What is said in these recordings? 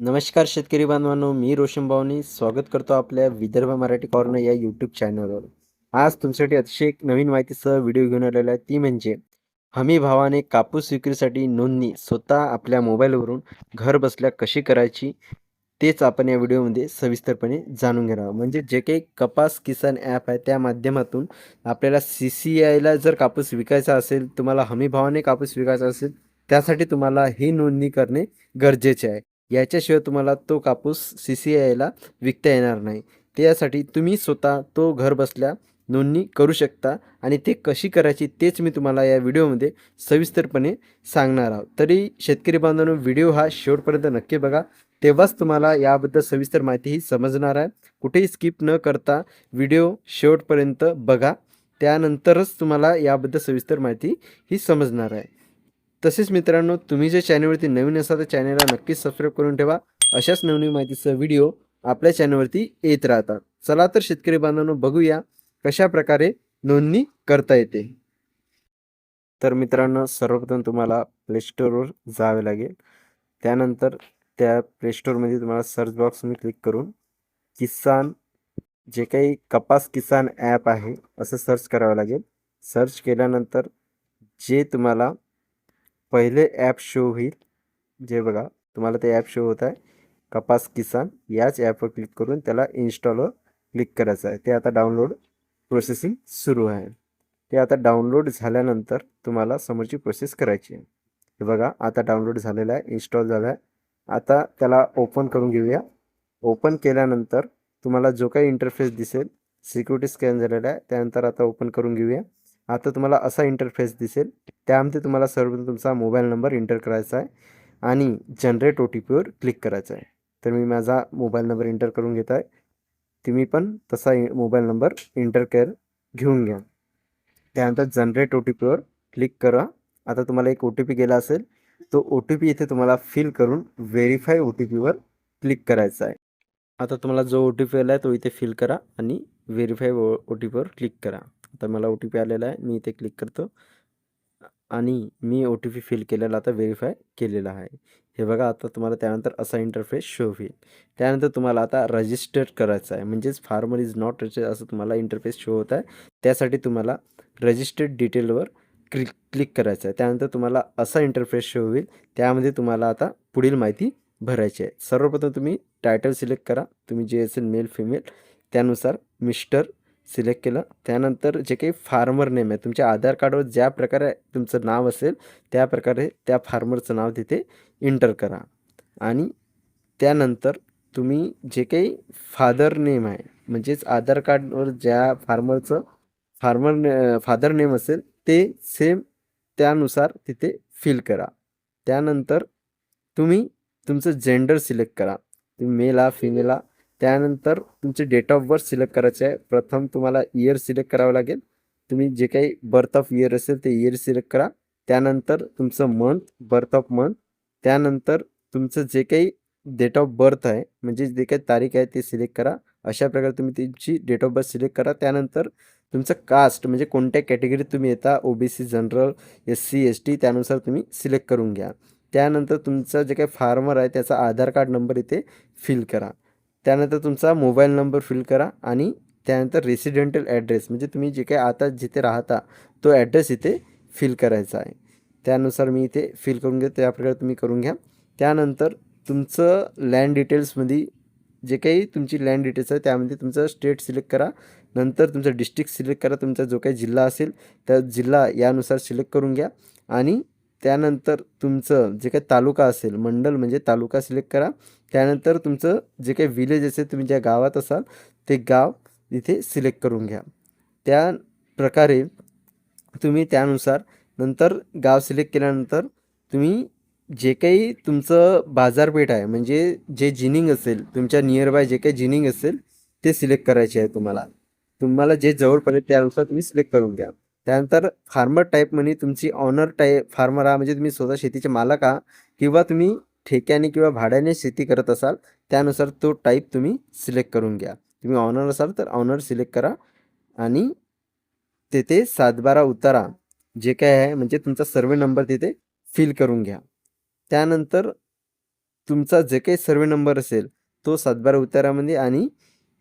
नमस्कार शेतकरी बांधवांनो मी रोशन भावनी स्वागत करतो आपल्या विदर्भ मराठी कॉर्नर या यूट्यूब चॅनलवर आज तुमच्यासाठी अतिशय एक नवीन माहितीसह व्हिडिओ घेऊन आलेला आहे. ती म्हणजे हमी भावाने कापूस विक्रीसाठी नोंदणी स्वतः आपल्या मोबाईलवरून घर बसल्या कशी करायची तेच आपण या व्हिडिओमध्ये सविस्तरपणे जाणून घेणार आहोत. म्हणजे जे काही कपास किसान ॲप आहे त्या माध्यमातून आपल्याला सी सी आयला जर कापूस विकायचा असेल तुम्हाला हमी भावाने कापूस विकायचा असेल त्यासाठी तुम्हाला ही नोंदणी करणे गरजेचे आहे. याच्याशिवाय तुम्हाला तो कापूस सी सी आयला विकता येणार नाही. त्यासाठी तुम्ही स्वतः तो घर बसल्या नोंदणी करू शकता आणि ते कशी करायची तेच मी तुम्हाला या व्हिडिओमध्ये सविस्तरपणे सांगणार आहोत. तरी शेतकरी बांधवांनो व्हिडिओ हा शेवटपर्यंत नक्की बघा. तेव्हाच तुम्हाला याबद्दल सविस्तर माहितीही समजणार आहे. कुठेही स्किप न करता व्हिडिओ शेवटपर्यंत बघा. त्यानंतरच तुम्हाला याबद्दल सविस्तर माहिती ही समजणार आहे. तसेच मित्रांनो तुम्ही जे चॅनलवरती नवीन असाल तर चॅनलला नक्कीच सबस्क्राईब करून ठेवा. अशाच नवनवीन माहितीसह व्हिडिओ आपल्या चॅनलवरती येत राहतात. चला तर शेतकरी बांधवांनो बघूया कशा प्रकारे नोंदणी करता येते. तर मित्रांनो सर्वप्रथम तुम्हाला प्ले स्टोअरवर जावे लागेल. त्यानंतर त्या प्ले स्टोअरमध्ये तुम्हाला सर्च बॉक्समध्ये क्लिक करून किसान जे काही कपास किसान ॲप आहे असं सर्च करावं लागेल. सर्च केल्यानंतर जे तुम्हाला पहिले ॲप शो होईल. जे बघा तुम्हाला ते ॲप शो होत आहे. कपास किसान याच ॲपवर क्लिक करून त्याला इन्स्टॉलवर क्लिक करायचं आहे. ते आता डाउनलोड प्रोसेसिंग सुरू आहे. ते आता डाउनलोड झाल्यानंतर तुम्हाला समोरची प्रोसेस करायची आहे. हे बघा आता डाउनलोड झालेलं आहे इन्स्टॉल झालं आहे. आता त्याला ओपन करून घेऊया. ओपन केल्यानंतर तुम्हाला जो काही इंटरफेस दिसेल सिक्युरिटी स्कॅन झालेला आहे त्यानंतर आता ओपन करून घेऊया. आता तुम्हाला असा इंटरफेस दिसेल. त्यामध्ये तुम्हाला सर्वप्रथम तुमचा मोबाईल नंबर इंटर करायचा आहे आणि जनरेट ओ टी पीवर क्लिक करायचं आहे. तर मी माझा मोबाईल नंबर इंटर करून घेत आहे. तुम्ही पण तसा मोबाईल नंबर इंटर कर घेऊन घ्या. त्यानंतर जनरेट ओ टी पीवर क्लिक करा. आता तुम्हाला एक ओ टी पी गेला असेल तो ओ टी पी इथे तुम्हाला फिल करून व्हेरीफाय ओ टी पीवर क्लिक करायचा आहे. आता तुम्हाला जो ओ टी पी आला आहे तो इथे फिल करा आणि व्हेरीफाय ओ टी पीवर क्लिक करा. आता मला ओ टी पी आलेला आहे मी इथे क्लिक करतो. आणि मी ओ टी पी फिल केलेला आता व्हेरीफाय केलेला आहे. हे बघा आता तुम्हाला त्यानंतर असा इंटरफेस शो होईल. त्यानंतर तुम्हाला आता रजिस्टर करायचं आहे. म्हणजेच फार्मर इज नॉट रजिस्टर असं तुम्हाला इंटरफेस शो होत आहे. त्यासाठी तुम्हाला रजिस्टर्ड डिटेलवर क्लिक क्लिक करायचं आहे. त्यानंतर तुम्हाला असा इंटरफेस शो होईल. त्यामध्ये तुम्हाला आता पुढील माहिती भरायची आहे. सर्वप्रथम तुम्ही टायटल सिलेक्ट करा. तुम्ही जे असेल मेल फिमेल त्यानुसार मिस्टर सिलेक्ट केलं. त्यानंतर जे काही फार्मर नेम आहे तुमच्या आधार कार्डवर ज्या प्रकारे तुमचं नाव असेल त्या प्रकारे त्या फार्मरचं नाव तिथे इंटर करा. आणि त्यानंतर तुम्ही जे काही फादर नेम आहे म्हणजेच आधार कार्डवर ज्या फार्मरचं फार्मर ने फादर नेम असेल ते सेम त्यानुसार तिथे फिल करा. त्यानंतर तुम्ही तुमचं जेंडर सिलेक्ट करा. तुम्ही मेला फिमेला त्यानंतर तुमचे डेट ऑफ बर्थ सिलेक्ट करायचे आहे. प्रथम तुम्हाला इयर सिलेक्ट करावं लागेल. तुम्ही जे काही बर्थ ऑफ इयर असेल ते इयर सिलेक्ट करा. त्यानंतर तुमचं मंथ बर्थ ऑफ मंथ त्यानंतर तुमचं जे काही डेट ऑफ बर्थ आहे म्हणजे जे काही तारीख आहे ते सिलेक्ट करा. अशा प्रकारे तुम्ही तुमची डेट ऑफ बर्थ सिलेक्ट करा. त्यानंतर तुमचं कास्ट म्हणजे कोणत्या कॅटेगरीत तुम्ही येता O B C general S C S T त्यानुसार तुम्ही सिलेक्ट करून घ्या. त्यानंतर तुमचं जे काही फार्मर आहे त्याचा आधार कार्ड नंबर इथे फिल करा. त्यानंतर तुमचा मोबाईल नंबर फिल करा आणि त्यानंतर रेसिडेंटल ॲड्रेस म्हणजे तुम्ही जे काही आता जिथे राहता तो ॲड्रेस इथे फिल करायचा आहे. त्यानुसार मी इथे फिल करून घेतो त्याप्रकारे तुम्ही करून घ्या. त्यानंतर तुमचं लँड डिटेल्समध्ये जे काही तुमची लँड डिटेल्स आहे त्यामध्ये तुमचं स्टेट सिलेक्ट करा. नंतर तुमचं डिस्ट्रिक्ट सिलेक्ट करा तुमचा जो काही जिल्हा असेल त्या जिल्हा यानुसार सिलेक्ट करून घ्या. आणि त्यानंतर तुमचं जे काही तालुका असेल मंडल म्हणजे तालुका सिलेक्ट करा. त्यानंतर तुमचं जे काही विलेज असेल तुम्ही ज्या गावात असाल ते गाव इथे सिलेक्ट करून घ्या. त्या प्रकारे तुम्ही त्यानुसार नंतर गाव सिलेक्ट केल्यानंतर तुम्ही जे काही तुमचं बाजारपेठ आहे म्हणजे जे जिनिंग असेल तुमच्या नियर बाय जे काही जिनिंग असेल ते सिलेक्ट करायचे आहे तुम्हाला. तुम्हाला जे जवळ पडेल त्यानुसार तुम्ही सिलेक्ट करून घ्या. त्यानंतर फार्मर टाईप म्हणजे तुमची ऑनर टाईप फार्मर हा म्हणजे तुम्ही स्वतः शेतीचे मालक आहात किंवा तुम्ही ठेक्याने किंवा भाड्याने शेती करत असाल त्यानुसार तो टाईप तुम्ही सिलेक्ट करून घ्या. तुम्ही ऑनर असाल तर ऑनर सिलेक्ट करा आणि तेथे सातबारा उतारा जे काय आहे म्हणजे तुमचा सर्वे नंबर तिथे फिल करून घ्या. त्यानंतर तुमचा जे काही सर्वे नंबर असेल तो सातबारा उतारामध्ये आणि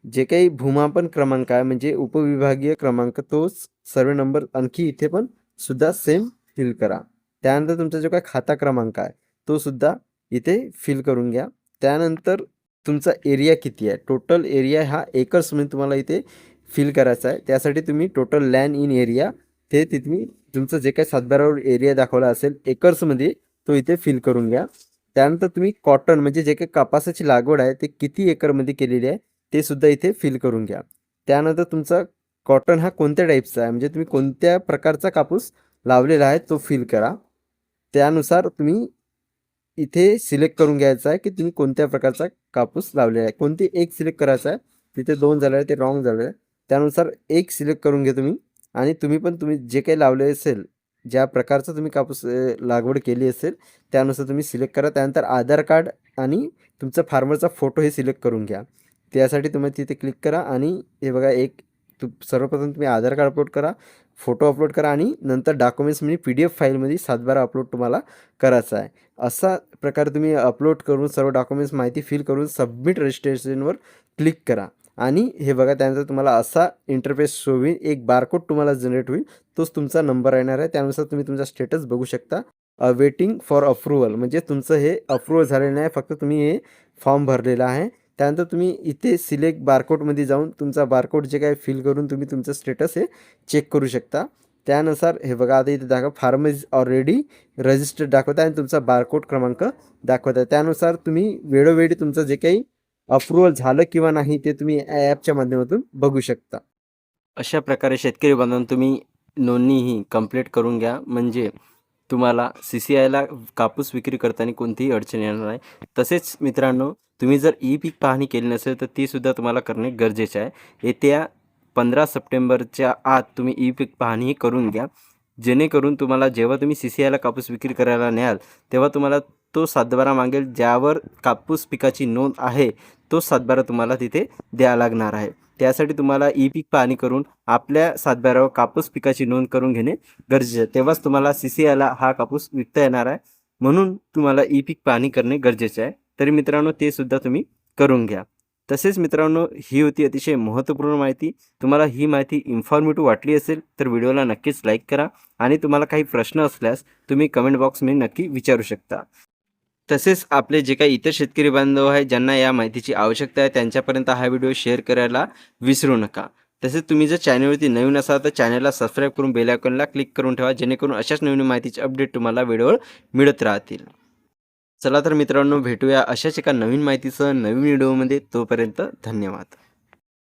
जे काही भूमापन क्रमांक आहे म्हणजे उपविभागीय क्रमांक तोच सर्वे नंबर आणखी इथे पण सुद्धा सेम फिल करा. त्यानंतर तुमचा जो काही खाता क्रमांक आहे तो सुद्धा इथे फिल करून घ्या. त्यानंतर तुमचा एरिया किती आहे? टोटल एरिया हा एकर्समध्ये तुम्हाला इथे फिल करायचा आहे. त्यासाठी तुम्ही टोटल लँड इन एरिया ते तुम्ही तुमचं जे काही सातबारावर एरिया दाखवला असेल एकर्समध्ये तो इथे फिल करून घ्या. त्यानंतर तुम्ही कॉटन म्हणजे जे काही कापासाची लागवड आहे ते किती एकरमध्ये केलेली आहे ते सुद्धा इथे फिल करून घ्या. त्यानंतर तुमचा कॉटन हा कोणत्या टाईपचा आहे? म्हणजे तुम्ही कोणत्या प्रकारचा कापूस लावलेला आहे तो फिल करा. त्यानुसार तुम्ही इथे सिलेक्ट करून घ्यायचा आहे की तुम्ही कोणत्या प्रकारचा कापूस लावलेला आहे. कोणती एक सिलेक्ट करायचा आहे? तिथे दोन झाले आहे ते रॉंग झालं आहे त्यानुसार एक सिलेक्ट करून घ्या तुम्ही आणि तुम्ही पण तुम्ही जे काही लावले असेल ज्या प्रकारचं तुम्ही कापूस लागवड केली असेल त्यानुसार तुम्ही सिलेक्ट करा. त्यानंतर आधार कार्ड आणि तुमचा फार्मरचा फोटो हे सिलेक्ट करून घ्या. त्यासाठी तुम्ही तिथे क्लिक करा आणि हे बघा एक तु सर्वप्रथम तुम्ही आधार कार्ड अपलोड करा फोटो अपलोड करा आणि नंतर डॉक्युमेंट्स म्हणजे पी डी एफ फाईलमध्ये सातबारा अपलोड तुम्हाला करायचा आहे. असा प्रकारे तुम्ही अपलोड करून सर्व डॉक्युमेंट्स माहिती फिल करून सबमिट रजिस्ट्रेशनवर क्लिक करा. आणि हे बघा त्यानंतर तुम्हाला असा इंटरफेस शो होईल एक बारकोड तुम्हाला जनरेट होईल तोच तुमचा नंबर येणार आहे. त्यानुसार तुम्ही तुमचा स्टेटस बघू शकता. वेटिंग फॉर अप्रुव्हल म्हणजे तुमचं हे अप्रुव्हल झालेलं नाही फक्त तुम्ही हे फॉर्म भरलेला आहे. त्यानंतर तुम्ही इथे सिलेक्ट बारकोडमध्ये जाऊन तुमचा बारकोड जे काय फिल करून तुम्ही तुमचं स्टेटस हे चेक करू शकता. त्यानुसार हे बघा आता इथे दाखवा फार्म इज ऑलरेडी रजिस्टर्ड दाखवत आहे आणि तुमचा बारकोड क्रमांक दाखवत आहे. त्यानुसार तुम्ही वेळोवेळी तुमचं जे काही अप्रुव्हल झालं किंवा नाही ते तुम्ही ॲपच्या माध्यमातून बघू शकता. अशा प्रकारे शेतकरी बांधवांनो तुम्ही नोंदणी ही कंप्लीट करून घ्या. म्हणजे तुम्हाला सी सी आयला कापूस विक्री करताना कोणतीही अडचण येणार नाही. तसेच मित्रांनो तुम्ही जर ई पीक पाहणी केली नसेल तर तीसुद्धा तुम्हाला करणे गरजेचे आहे. येत्या पंधरा सप्टेंबरच्या आत तुम्ही ई पीक पाहणी करून घ्या. जेणेकरून तुम्हाला जेव्हा तुम्ही सी सी आयला कापूस विक्री करायला न्याल तेव्हा तुम्हाला तो सातबारा मागेल ज्यावर कापूस पिकाची नोंद आहे तो सातबारा तुम्हाला तिथे द्यावा लागणार आहे. त्यासाठी तुम्हाला ई पीक पाहणी करून आपल्या सातबाऱ्यावर कापूस पिकाची नोंद करून घेणे गरजेचे आहे. तेव्हाच तुम्हाला सी सी आयला हा कापूस विकता येणार आहे. म्हणून तुम्हाला ई पीक पाहणी करणे गरजेचे आहे. तरी मित्रांनो ते सुद्धा तुम्ही करून घ्या. तसेच मित्रांनो ही होती अतिशय महत्त्वपूर्ण माहिती. तुम्हाला ही माहिती इन्फॉर्मेटिव्ह वाटली असेल तर व्हिडिओला नक्कीच लाईक करा आणि तुम्हाला काही प्रश्न असल्यास तुम्ही कमेंट बॉक्समध्ये नक्की विचारू शकता. तसेच आपले जे काही इतर शेतकरी बांधव आहे ज्यांना या माहितीची आवश्यकता आहे त्यांच्यापर्यंत हा व्हिडिओ शेअर करायला विसरू नका. तसेच तुम्ही जर चॅनलवरती नवीन असाल तर चॅनलला सबस्क्राईब करून बेल आयकॉनला क्लिक करून ठेवा जेणेकरून अशाच नवीन माहितीचे अपडेट तुम्हाला वेळेवर मिळत राहतील. चला तर मित्रांनो भेटूया अशाच एका नवीन माहितीसह नवीन व्हिडिओमध्ये. तोपर्यंत धन्यवाद.